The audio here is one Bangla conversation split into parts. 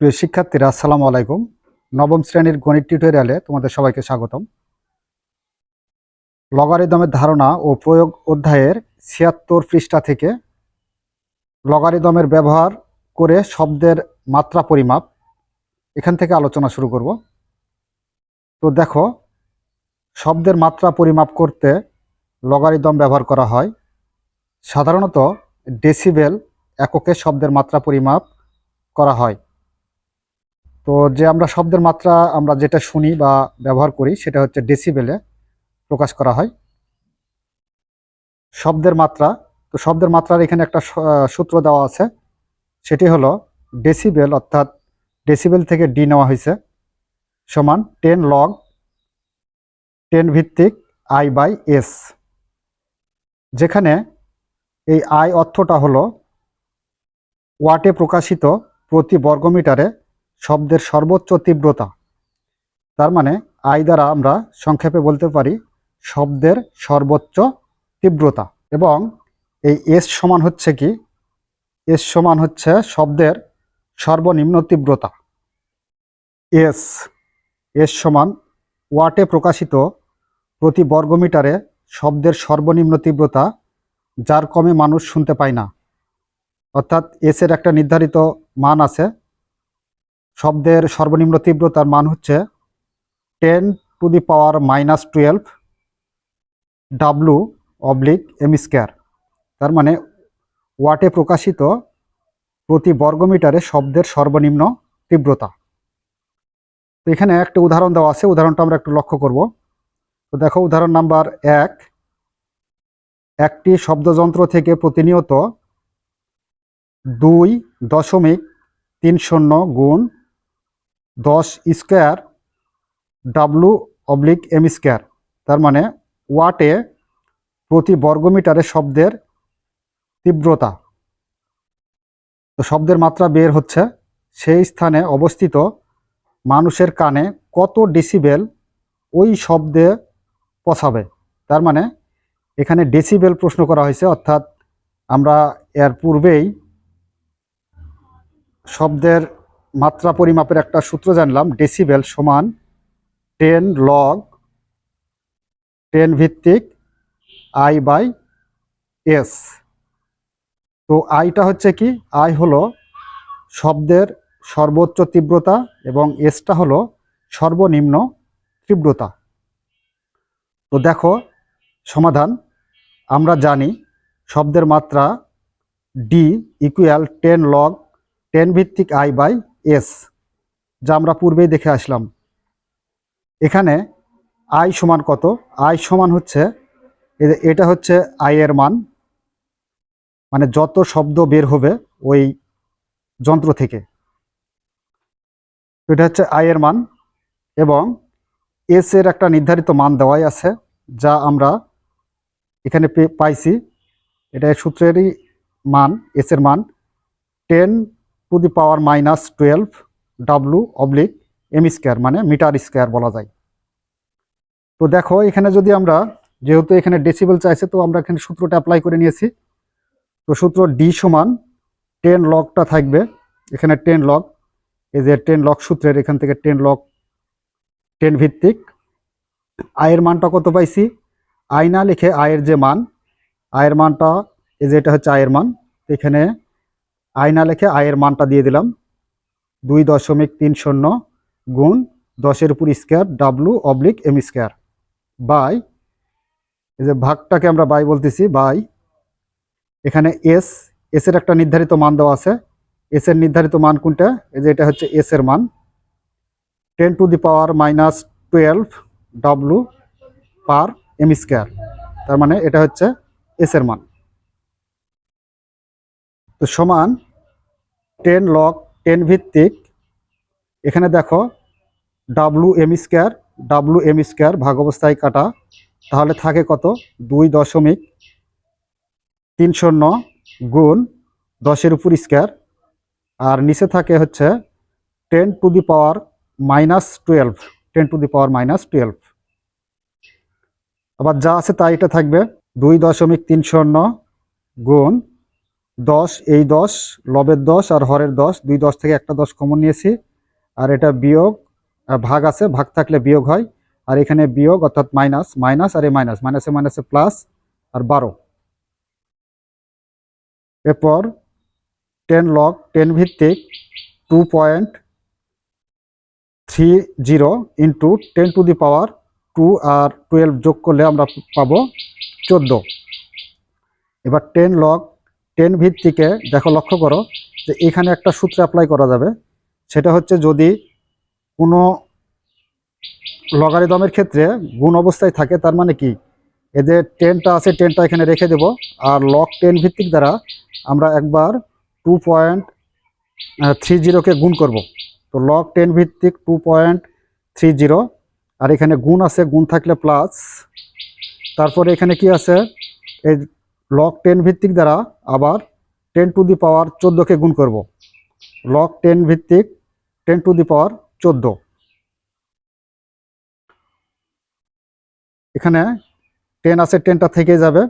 প্রিয় শিক্ষার্থীরা, আসসালামু আলাইকুম। নবম শ্রেণির গণিত টিউটোরিয়ালে তোমাদের সবাইকে স্বাগতম। লগারিদমের ধারণা ও প্রয়োগ অধ্যায়ের ছিয়াত্তর পৃষ্ঠা থেকে লগারিদমের ব্যবহার করে শব্দের মাত্রা পরিমাপ এখান থেকে আলোচনা শুরু করব। তো দেখো, শব্দের মাত্রা পরিমাপ করতে লগারিদম ব্যবহার করা হয়। সাধারণত ডেসিবেল এককে শব্দের মাত্রা পরিমাপ করা হয়। তো যে আমরা শব্দের মাত্রা আমরা যেটা শুনি বা ব্যবহার করি, সেটা হচ্ছে ডেসিবেলে প্রকাশ করা হয়। শব্দের মাত্রা, তো শব্দের মাত্রার এখানে একটা সূত্র দেওয়া আছে। সেটি হলো ডেসিবেল অর্থাৎ ডেসিবেল থেকে ডি নেওয়া হয়েছে, সমান টেন লগ টেন ভিত্তিক আই বাই এস যেখানে এই আই অর্থটা হলো ওয়াটে প্রকাশিত প্রতি বর্গমিটারে শব্দের সর্বোচ্চ তীব্রতা। তার মানে আই দ্বারা আমরা সংক্ষেপে বলতে পারি, শব্দের সর্বোচ্চ তীব্রতা। এবং এই এস সমান হচ্ছে কি? এস সমান হচ্ছে শব্দের সর্বনিম্ন তীব্রতা। এস এস সমান ওয়াটে প্রকাশিত প্রতি বর্গমিটারে শব্দের সর্বনিম্ন তীব্রতা, যার কমে মানুষ শুনতে পায় না। অর্থাৎ এসের একটা নির্ধারিত মান আছে শব্দের সর্বনিম্ন তীব্রতার মান হচ্ছে ten to the power minus twelve W oblique M square. তার মানে ওয়াটে প্রকাশিত প্রতি বর্গমিটারে শব্দের সর্বনিম্ন তীব্রতা। তো এখানে একটা উদাহরণ দেওয়া আছে, উদাহরণটা আমরা একটু লক্ষ্য করব। তো দেখো, উদাহরণ নাম্বার এক, একটি শব্দযন্ত্র থেকে প্রতিনিয়ত দুই দশমিক তিন শূন্য গুণ দশ square W oblique M square তার মানে ওয়াটে প্রতি বর্গমিটারে শব্দের তীব্রতা। তো শব্দের মাত্রা বের হচ্ছে, সেই স্থানে অবস্থিত মানুষের কানে কত ডেসিবেল ওই শব্দে পৌঁছাবে। তার মানে এখানে ডেসিবেল প্রশ্ন করা হয়েছে, অর্থাৎ আমরা এর পূর্বেই শব্দের মাত্রা পরিমাপের একটা সূত্র জানলাম ডেসিবেল সমান টেন লগ টেন ভিত্তিক আই বাই এস তো আইটা হচ্ছে কি? আই হলো শব্দের সর্বোচ্চ তীব্রতা এবং এসটা হলো সর্বনিম্ন তীব্রতা। তো দেখো, সমাধান, আমরা জানি শব্দের মাত্রা D equal ten log ten ভিত্তিক আই বাই এস, যা আমরা পূর্বেই দেখে আসলাম। এখানে আই সমান কত? আই সমান হচ্ছে এটা হচ্ছে আই এর মান মানে যত শব্দ বের হবে ওই যন্ত্র থেকে। এটা হচ্ছে আই এর মান এবং এস এর একটা নির্ধারিত মান দেওয়াই আছে, যা আমরা এখানে পাইছি। এটা সূত্রেরই মান, এস এর মান। Ten to the power minus twelve W oblique M square মানে মিটার স্কোয়ার বলা যায়। তো দেখো, এখানে যদি আমরা, যেহেতু এখানে ডেসিবেল চাইছে, তো আমরা এখানে সূত্রটা অ্যাপ্লাই করে নিয়েছি। তো সূত্র ডি সমান টেন লগটা থাকবে, এখানে টেন লগ এই যে টেন লগ সূত্রের এখান থেকে টেন লগ টেন ভিত্তিক। আয়ের মানটা কত পাইছি? আই না লিখে আয়ের যে মান আয়ের মানটা, এই যে এটা হচ্ছে আয়ের মান এখানে আই না লিখে আয়ের মানটা দিয়ে দিলাম। দুই দশমিক তিন শূন্য গুণ দশের উপর square W oblique M square by, এই যে ভাগটাকে আমরা বাই বলতেছি, বাই। এখানে এস এস এর একটা নির্ধারিত মান দেওয়া আছে। এস এর নির্ধারিত মান কোনটা? এই যে এটা হচ্ছে এস এর মান। Ten to the power minus twelve W per M square তার মানে এটা হচ্ছে এস এর মান। তো সমান টেন লক টেন ভিত্তিক। এখানে দেখো W M square W M square ভাগ অবস্থায় কাটা। তাহলে থাকে কত? দুই দশমিক তিন শূন্য গুণ দশের উপর স্কোয়ার আর নিচে থাকে হচ্ছে ten to the power minus twelve. Ten to the power minus twelve. আবার যা আছে তাই এটা থাকবে দুই দশমিক তিন শূন্য গুণ দশ, এই দশ, লবের দশ আর হরের দশ, দুই দশ থেকে একটা দশ কমন নিয়েছি। আর এটা বিয়োগ ভাগ আছে, ভাগ থাকলে বিয়োগ হয়। আর এখানে বিয়োগ অর্থাৎ মাইনাস মাইনাস আর এই মাইনাস, মাইনাসে মাইনাসে প্লাস আর বারো। এরপর টেন লগ টেন ভিত্তিক two point three zero into ten to the power two R twelve যোগ করলে আমরা পাবো চোদ্দ। এবার টেন লগ টেন ভিত্তিকে দেখো লক্ষ্য করো যে এখানে একটা সূত্র অ্যাপ্লাই করা যাবে। সেটা হচ্ছে যদি কোনো লগারিদমের ক্ষেত্রে গুণ অবস্থায় থাকে, তার মানে কি? এদের টেনটা আছে, টেনটা এখানে রেখে দেব। আর লক টেন ভিত্তিক দ্বারা আমরা একবার টু পয়েন্ট থ্রি জিরোকে গুণ করব। তো লক টেন ভিত্তিক টু পয়েন্ট থ্রি জিরো আর এখানে গুণ আছে, গুণ থাকলে প্লাস তারপরে এখানে কি আছে? এই লগ টেন ভিত্তিক দ্বারা আবার টেন টু দি পাওয়ার চোদ্দোকে গুণ করব। লক টেন ভিত্তিক টেন টু দি পাওয়ার চোদ্দ। এখানে টেন আছে টেনটা থেকে যাবে।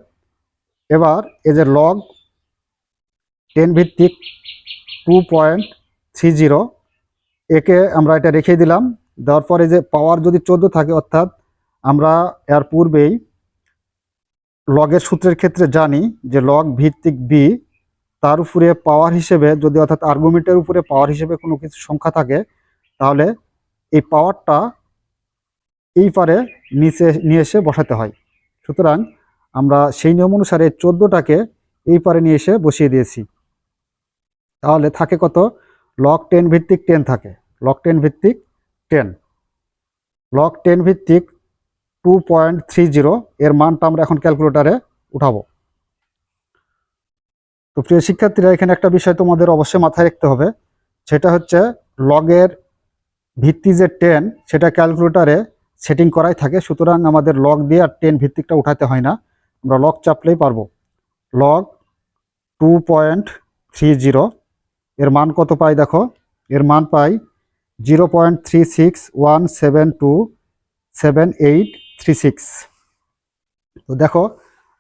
এবার এই যে লগ টেন ভিত্তিক টু পয়েন্ট থ্রি জিরো একে আমরা এটা রেখে দিলাম। দেওয়ার পরে যে পাওয়ার যদি চোদ্দ থাকে, অর্থাৎ আমরা এর পূর্বেই লগের সূত্রের ক্ষেত্রে জানি যে লগ ভিত্তিক বি তার উপরে পাওয়ার হিসেবে যদি অর্থাৎ আর্গুমেন্টের উপরে পাওয়ার হিসেবে কোনো কিছু সংখ্যা থাকে, তাহলে এই পাওয়ারটা এই পারে নিচে, নিয়ে এসে বসাতে হয়। সুতরাং আমরা সেই নিয়ম অনুসারে চোদ্দোটাকে এই পারে নিয়ে এসে বসিয়ে দিয়েছি। তাহলে থাকে কত? লক টেন ভিত্তিক টেন থাকে। লক টেন ভিত্তিক টেন লক টেন ভিত্তিক টু পয়েন্ট থ্রি জিরো এর মানটা আমরা এখন ক্যালকুলেটারে উঠাবো। তো প্রিয় শিক্ষার্থীরা, এখানে একটা বিষয় তোমাদের অবশ্যই মাথায় রাখতে হবে। সেটা হচ্ছে লগের ভিত্তি যে টেন সেটা ক্যালকুলেটারে সেটিং করাই থাকে। সুতরাং আমাদের লগ দিয়ে আর টেন ভিত্তিকটা উঠাতে হয় না। আমরা লগ চাপলেই পারব। Log two point three zero এর মান কত পাই দেখো? এর মান পাই zero point three six one seven two seven eight three six. তো দেখো,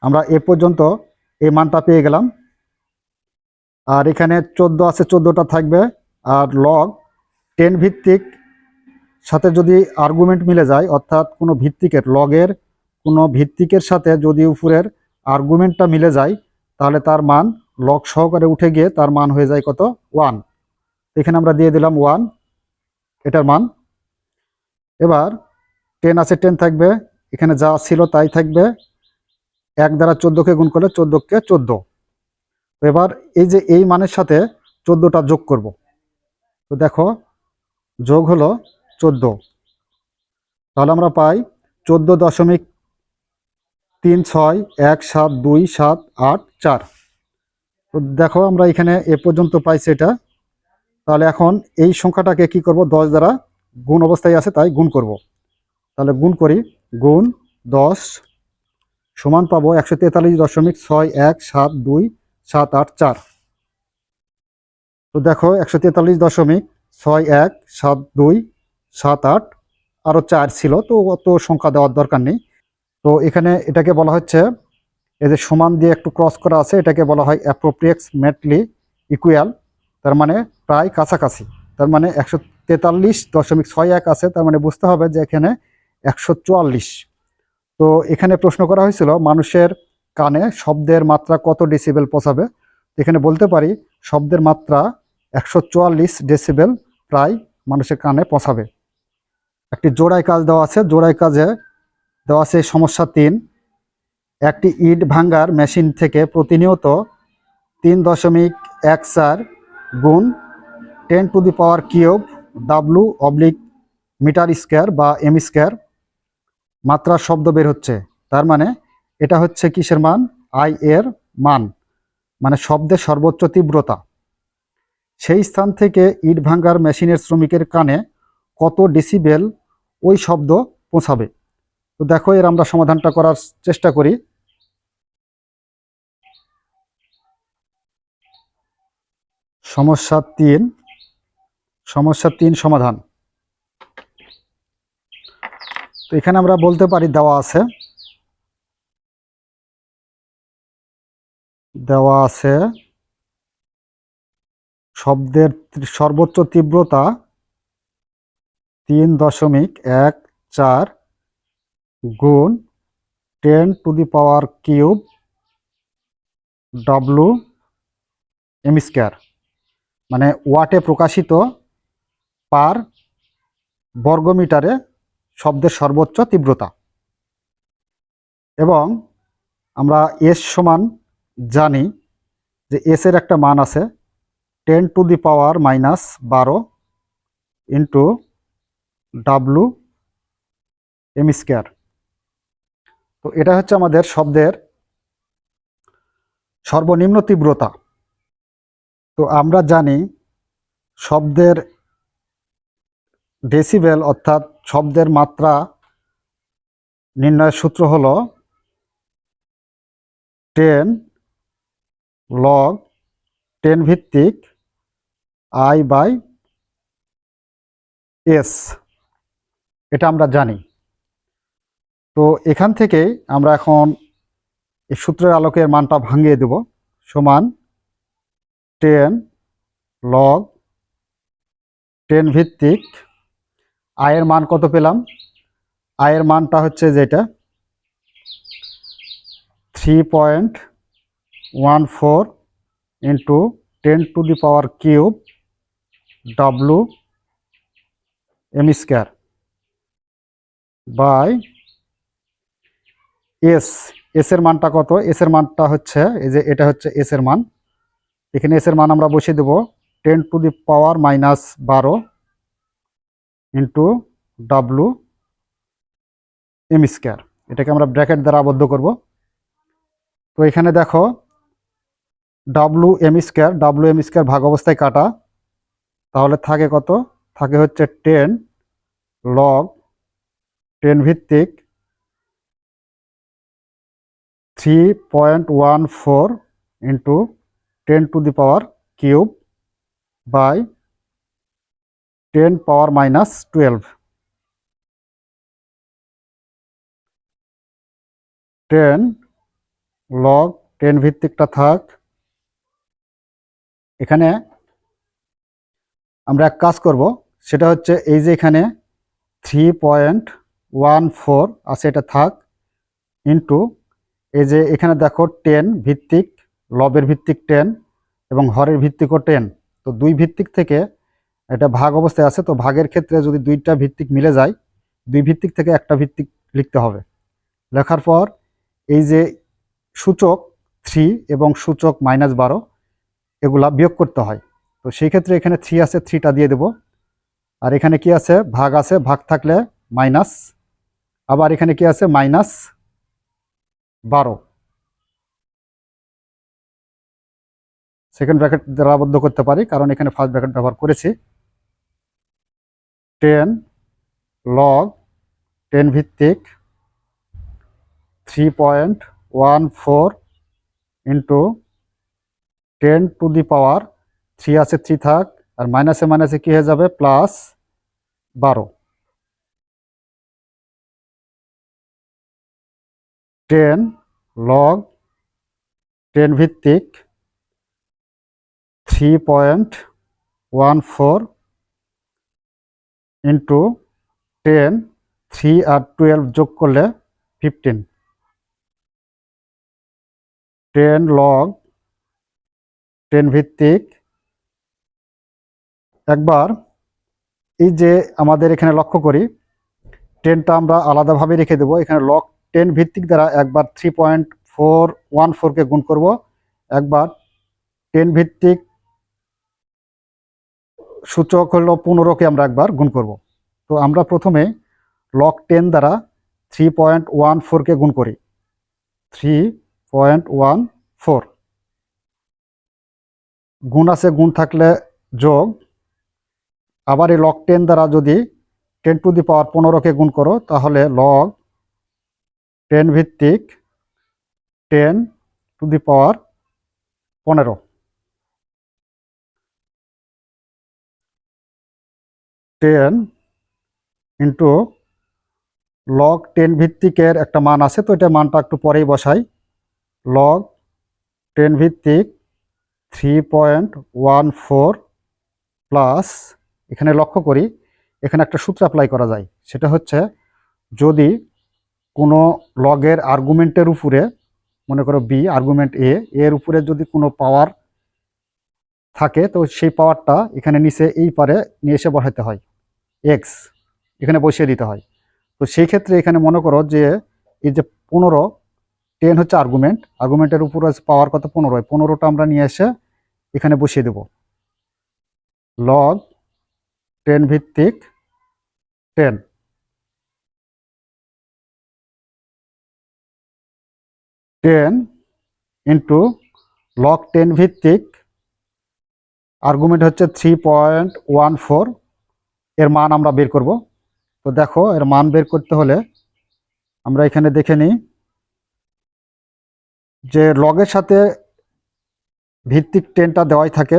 আমরা এ পর্যন্ত এই মানটা পেয়ে গেলাম। আর এখানে চোদ্দ আছে, চোদ্দোটা থাকবে। আর লগ টেন ভিত্তিক সাথে যদি আর্গুমেন্ট মিলে যায়, অর্থাৎ কোনো ভিত্তিকের, লগের কোনো ভিত্তিকের সাথে যদি উপরের আর্গুমেন্টটা মিলে যায়, তাহলে তার মান লগ সহকারে উঠে গিয়ে তার মান হয়ে যায় কত? ওয়ান এখানে আমরা দিয়ে দিলাম ওয়ান এটার মান। এবার টেন আছে টেন থাকবে। এখানে যা ছিল তাই থাকবে। এক দ্বারা চোদ্দোকে গুণ করলে চোদ্দোকে চোদ্দ। তো এবার এই যে এই মানের সাথে চোদ্দোটা যোগ করব। তো দেখো, যোগ হলো চোদ্দ। তাহলে আমরা পাই চোদ্দ দশমিক তিন ছয় এক সাত দুই সাত আট চার। তো দেখো, আমরা এখানে এ পর্যন্ত পাইছি এটা। তাহলে এখন এই সংখ্যাটাকে কি করব? দশ দ্বারা গুণ অবস্থায় আছে, তাই গুণ করব। তাহলে গুণ করি, গুণ দশ সমান পাবো একশো তেতাল্লিশ দশমিক ছয় এক সাত দুই সাত আট চার। তো দেখো একশো তেতাল্লিশ দশমিক ছয় এক সাত দুই সাত আট আরও চার ছিল, তো অত সংখ্যা দেওয়ার দরকার নেই। তো এখানে এটাকে বলা হচ্ছে, এই যে সমান দিয়ে একটু ক্রস করা আছে, এটাকে বলা হয় অ্যাপ্রোপ্রিয়েটসমেটলি ইকুয়াল তার মানে প্রায় কাছাকাছি। তার মানে একশো তেতাল্লিশ দশমিক ছয় এক আছে, তার মানে বুঝতে হবে যে এখানে একশো চুয়াল্লিশ। তো এখানে প্রশ্ন করা হয়েছিল, মানুষের কানে শব্দের মাত্রা কত ডেসিবেল পৌঁছাবে? এখানে বলতে পারি, শব্দের মাত্রা একশো চুয়াল্লিশ ডেসিবেল প্রায় মানুষের কানে পৌঁছাবে। একটি জোড়াই কাজ দেওয়া আছে জোড়াই কাজে দেওয়া আছে সমস্যা তিন। একটি ইট ভাঙ্গার মেশিন থেকে প্রতিনিয়ত তিন দশমিক এক চার গুণ ten to the power cube W oblique metre square বা এম স্কোয়ার মাত্রার শব্দ বের হচ্ছে। তার মানে এটা হচ্ছে কিসের মান? আই এর মান। মানে শব্দের সর্বোচ্চ তীব্রতা। সেই স্থান থেকে ইট ভাঙ্গার মেশিনের শ্রমিকের কানে কত ডেসিবেল ওই শব্দ পৌঁছাবে? তো দেখো, এর আমরা সমাধানটা করার চেষ্টা করি। সমস্যা তিন। সমস্যা তিন সমাধান। তো এখানে আমরা বলতে পারি দেওয়া আছে। দেওয়া আছে শব্দের সর্বোচ্চ তীব্রতা তিন দশমিক এক চার গুণ ten to the power cube W M square. মানে ওয়াটে প্রকাশিত পার বর্গমিটারে শব্দের সর্বোচ্চ তীব্রতা। এবং আমরা এস সমান জানি যে এস এর একটা মান আছে ten to the power minus বারো ইন্টু ডাব্লু এম স্কোয়ার। তো এটা হচ্ছে আমাদের শব্দের সর্বনিম্ন তীব্রতা। তো আমরা জানি শব্দের ডেসিবেল অর্থাৎ শব্দের মাত্রা নির্ণয়ের সূত্র হল টেন লগ টেন ভিত্তিক আই বাই এস এটা আমরা জানি। তো এখান থেকেই আমরা এখন এই সূত্রের আলোকের মানটা ভাঙিয়ে দেব। সমান টেন লগ টেন ভিত্তিক আয়ের মান কত পেলাম? আয়ের মানটা হচ্ছে যেটা? Three point one four into ten to the power cube W M square by S S এর মানটা কত? এস এর মানটা হচ্ছে, এই যে এটা হচ্ছে এস এর মান। এখানে এস এর মান আমরা বসিয়ে দেব ten to the power minus বারো ইন্টু ডাব্লু এম স্কোয়ার এটাকে আমরা ব্র্যাকেট দ্বারা আবদ্ধ করব। তো এখানে দেখো W M square W M square ভাগ অবস্থায় কাটা। তাহলে থাকে কত? থাকে হচ্ছে টেন লগ টেন ভিত্তিক three point one four into ten to the power cube by ten power minus twelve. Ten log ten ভিত্তিকটা থাক। এখানে আমরা এক কাজ করব, সেটা হচ্ছে এই যে এখানে থ্রি পয়েন্ট ওয়ান ফোর আছে, এটা থাক ইন্টু এই যে এখানে দেখো টেন ভিত্তিক, লবের ভিত্তিক টেন এবং হরের ভিত্তিকও টেন। তো দুই ভিত্তিক থেকে এটা ভাগ অবস্থায় আছে, তো ভাগের ক্ষেত্রে যদি দুইটা ভিত্তিক মিলে যায়, দুই ভিত্তিক থেকে একটা ভিত্তিক লিখতে হবে। লেখার পর এই যে সূচক থ্রি এবং সূচক মাইনাস বারো, এগুলা বিয়োগ করতে হয়। তো সেই ক্ষেত্রে এখানে থ্রি আছে, থ্রিটা দিয়ে দেব। আর এখানে কি আছে? ভাগ আছে, ভাগ থাকলে মাইনাস। আবার এখানে কি আছে? মাইনাস বারো। সেকেন্ড ব্র্যাকেট দ্বারা আবদ্ধ করতে পারি, কারণ এখানে ফার্স্ট ব্র্যাকেট ব্যবহার করেছি। টেন লগ টেন ভিত্তিক three point one four into ten to the power three আছে থ্রি থাক, আর মাইনাসে মাইনাসে কি হয়ে যাবে? প্লাস বারো। টেন লগ টেন ভিত্তিক three point one four into ten three আর টুয়েলভ যোগ করলে ফিফটিন টেন লগ টেন ভিত্তিক। একবার এই যে আমাদের এখানে লক্ষ্য করি টেনটা আমরা আলাদাভাবে রেখে দেবো। এখানে লক টেন ভিত্তিক দ্বারা একবার থ্রি পয়েন্ট ফোর ওয়ান ফোরকে গুণ করব। একবার টেন ভিত্তিক সূচক হলো পনেরোকে আমরা একবার গুণ করব। তো আমরা প্রথমে লক টেন দ্বারা থ্রি পয়েন্ট ওয়ান ফোরকে গুণ করি। থ্রি পয়েন্ট ওয়ান ফোর গুণ আছে, গুণ থাকলে যোগ। আবার এই লক টেন দ্বারা যদি টেন টু দি পাওয়ার পনেরোকে গুণ করো, তাহলে লগ টেন ভিত্তিক টেন টু দি পাওয়ার পনেরো। টেন ইন্টু লগ টেন ভিত্তিকের একটা মান আছে, তো এটা মানটা একটু পরেই বসাই। লগ টেন ভিত্তিক three point one four plus এখানে লক্ষ্য করি, এখানে একটা সূত্র অ্যাপ্লাই করা যায়। সেটা হচ্ছে, যদি কোনো লগের আর্গুমেন্টের উপরে, মনে করো বি আর্গুমেন্ট এ এর উপরে যদি কোনো পাওয়ার থাকে, তো সেই পাওয়ারটা এখানে নিচে এই পারে নিয়ে এসে বসাতে হয়। এক্স এখানে বসিয়ে দিতে হয়। তো সেই ক্ষেত্রে এখানে মনে করো যে এই যে পনেরো টেন হচ্ছে আর্গুমেন্ট আর্গুমেন্টের উপর পাওয়ার কত? পনেরো। পনেরোটা আমরা নিয়ে এসে এখানে বসিয়ে দেব। লগ টেন ভিত্তিক ten ten into log ten ভিত্তিক আর্গুমেন্ট হচ্ছে থ্রি পয়েন্ট ওয়ান ফোর এর মান আমরা বের করব। তো দেখো, এর মান বের করতে হলে আমরা এখানে দেখে নিই যে লগের সাথে ভিত্তিক টেনটা দেওয়াই থাকে,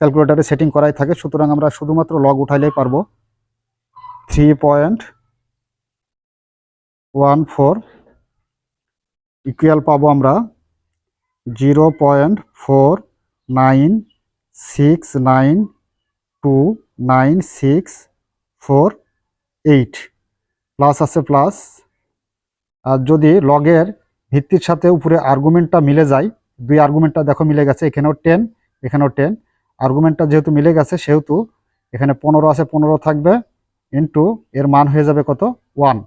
ক্যালকুলেটারে সেটিং করাই থাকে। সুতরাং আমরা শুধুমাত্র লগ উঠাইলেই পারব। Three point one four equal পাবো আমরা zero point four nine six nine two nine six four eight plus আছে প্লাস আর যদি লগের ভিত্তির সাথে উপরে আর্গুমেন্টটা মিলে যায়, দুই আর্গুমেন্টটা দেখো মিলে গেছে, এখানেও টেন এখানেও টেন আর্গুমেন্টটা যেহেতু মিলে গেছে, সেহেতু এখানে পনেরো আছে, পনেরো থাকবে ইন্টু এর মান হয়ে যাবে কত? ওয়ান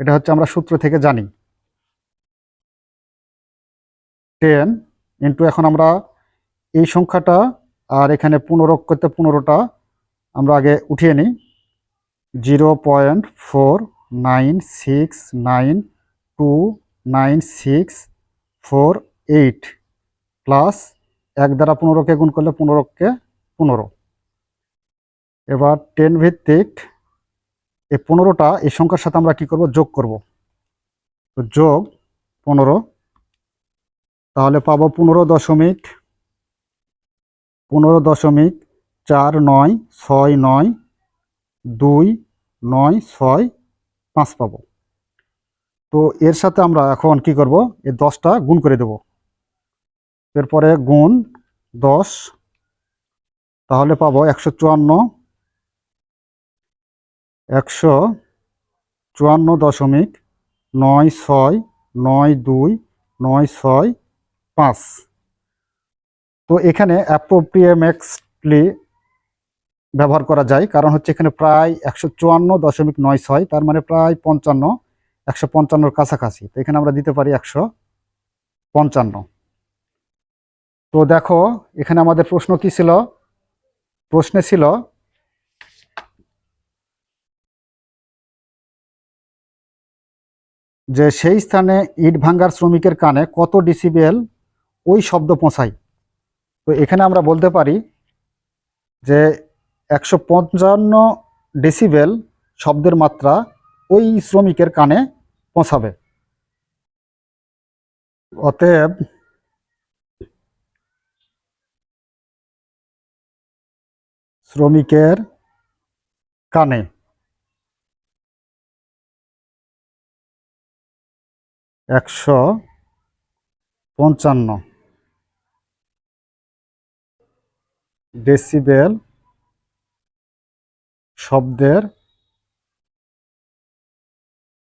এটা হচ্ছে আমরা সূত্র থেকে জানি। টেন ইন্টু এখন আমরা এই সংখ্যাটা আর এখানে পনেরো করতে পনেরোটা। আমরা আগে উঠিয়ে নিই। Zero point four nine six nine two nine six four eight plus এক দ্বারা পনেরোকে গুণ করলে পনেরোকে পনেরো। এবার টেন ভিত্তিক এই পনেরোটা, এই সংখ্যার সাথে আমরা কি করব? যোগ করব। তো যোগ পনেরো। তাহলে পাবো পনেরো দশমিক পনেরো দশমিক চার নয় ছয় নয় দুই নয় ছয় পাঁচ পাবো। তো এর সাথে আমরা এখন কি করব? এই দশটা গুণ করে দেব। এরপরে গুণ দশ, তাহলে পাবো একশো চুয়ান্ন। একশো চুয়ান্ন দশমিক নয় ছয় নয় দুই নয় ছয় পাঁচ। তো এখানে অ্যাপ্রোপ্রিয়েমেক্সলি ব্যবহার করা যায়, কারণ হচ্ছে এখানে প্রায় একশো চুয়ান্ন দশমিক নয় ছয়, তার মানে প্রায় পঞ্চান্ন, একশো পঞ্চান্নর কাছাকাছি। তো এখানে আমরা দিতে পারি একশো পঞ্চান্ন। তো দেখো, এখানে আমাদের প্রশ্ন কি ছিল? প্রশ্নে ছিল, যে সেই স্থানে ইট ভাঙ্গার শ্রমিকের কানে কত ডিসিবেল ওই শব্দ পৌঁছায়? তো এখানে আমরা বলতে পারি যে একশো পঞ্চান্ন ডেসিবেল শব্দের মাত্রা ওই শ্রমিকের কানে পৌঁছাবে। অতএব শ্রমিকের কানে একশো পঞ্চান্ন ডেসিবেল শব্দের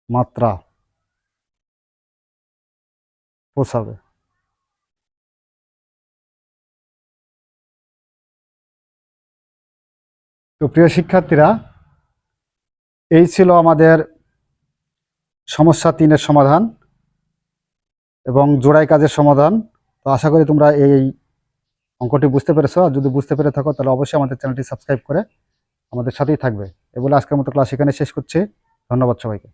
মাত্রা পোষাবে। তো প্রিয় শিক্ষার্থীরা, এই ছিল আমাদের সমস্যা তিনের সমাধান এবং জোড়াই কাজের সমাধান। তো আশা করি তোমরা এই অঙ্কটি বুঝতে পেরেছ? আর যদি বুঝতে পেরে থাকো, তাহলে অবশ্যই আমাদের চ্যানেলটি সাবস্ক্রাইব করে আমাদের সাথেই থাকবে। এ বলে আজকের মতো ক্লাস এখানে শেষ করছি। ধন্যবাদ সবাইকে।